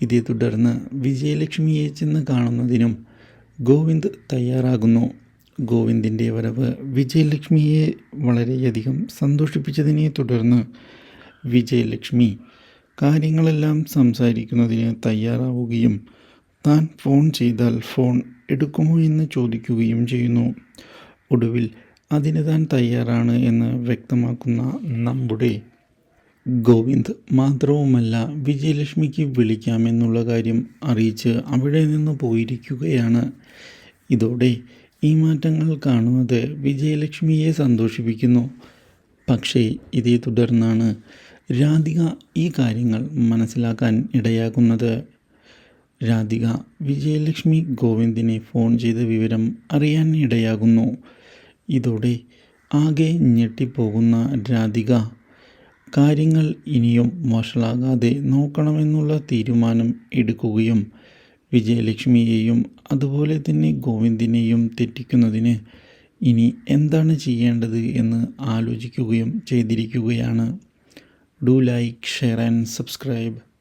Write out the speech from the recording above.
ഇതേ തുടർന്ന് വിജയലക്ഷ്മിയെ ചെന്ന് കാണുന്നതിനും ഗോവിന്ദ് തയ്യാറാകുന്നു. ഗോവിന്ദിന്റെ വരവ് വിജയലക്ഷ്മിയെ വളരെയധികം സന്തോഷിപ്പിച്ചതിനെ തുടർന്ന് വിജയലക്ഷ്മി കാര്യങ്ങളെല്ലാം സംസാരിക്കുന്നതിന് തയ്യാറാവുകയും താൻ ഫോൺ ചെയ്താൽ ഫോൺ എടുക്കുമോ എന്ന് ചോദിക്കുകയും ചെയ്യുന്നു. ഒടുവിൽ അതിന് താൻ തയ്യാറാണ് എന്ന് വ്യക്തമാക്കുന്ന നമ്മുടെ ഗോവിന്ദ് മാത്രവുമല്ല വിജയലക്ഷ്മിക്ക് വിളിക്കാമെന്നുള്ള കാര്യം അറിയിച്ച് അവിടെ നിന്ന് പോയിരിക്കുകയാണ്. ഇതോടെ ഈ മാറ്റങ്ങൾ കാണുന്നത് വിജയലക്ഷ്മിയെ സന്തോഷിപ്പിക്കുന്നു. പക്ഷേ ഇതേ തുടർന്നാണ് രാധിക ഈ കാര്യങ്ങൾ മനസ്സിലാക്കാൻ ഇടയാകുന്നത്. രാധിക വിജയലക്ഷ്മി ഗോവിന്ദിനെ ഫോൺ ചെയ്ത വിവരം അറിയാൻ ഇടയാകുന്നു. ഇതോടെ ആകെ ഞെട്ടിപ്പോകുന്ന രാധിക കാര്യങ്ങൾ ഇനിയും വഷളാകാതെ നോക്കണമെന്നുള്ള തീരുമാനം എടുക്കുകയും വിജയലക്ഷ്മിയെയും അതുപോലെ തന്നെ ഗോവിന്ദിനെയും തെറ്റിക്കുന്നതിന് ഇനി എന്താണ് ചെയ്യേണ്ടത് എന്ന് ആലോചിക്കുകയും ചെയ്തിരിക്കുകയാണ്. Do like share and subscribe.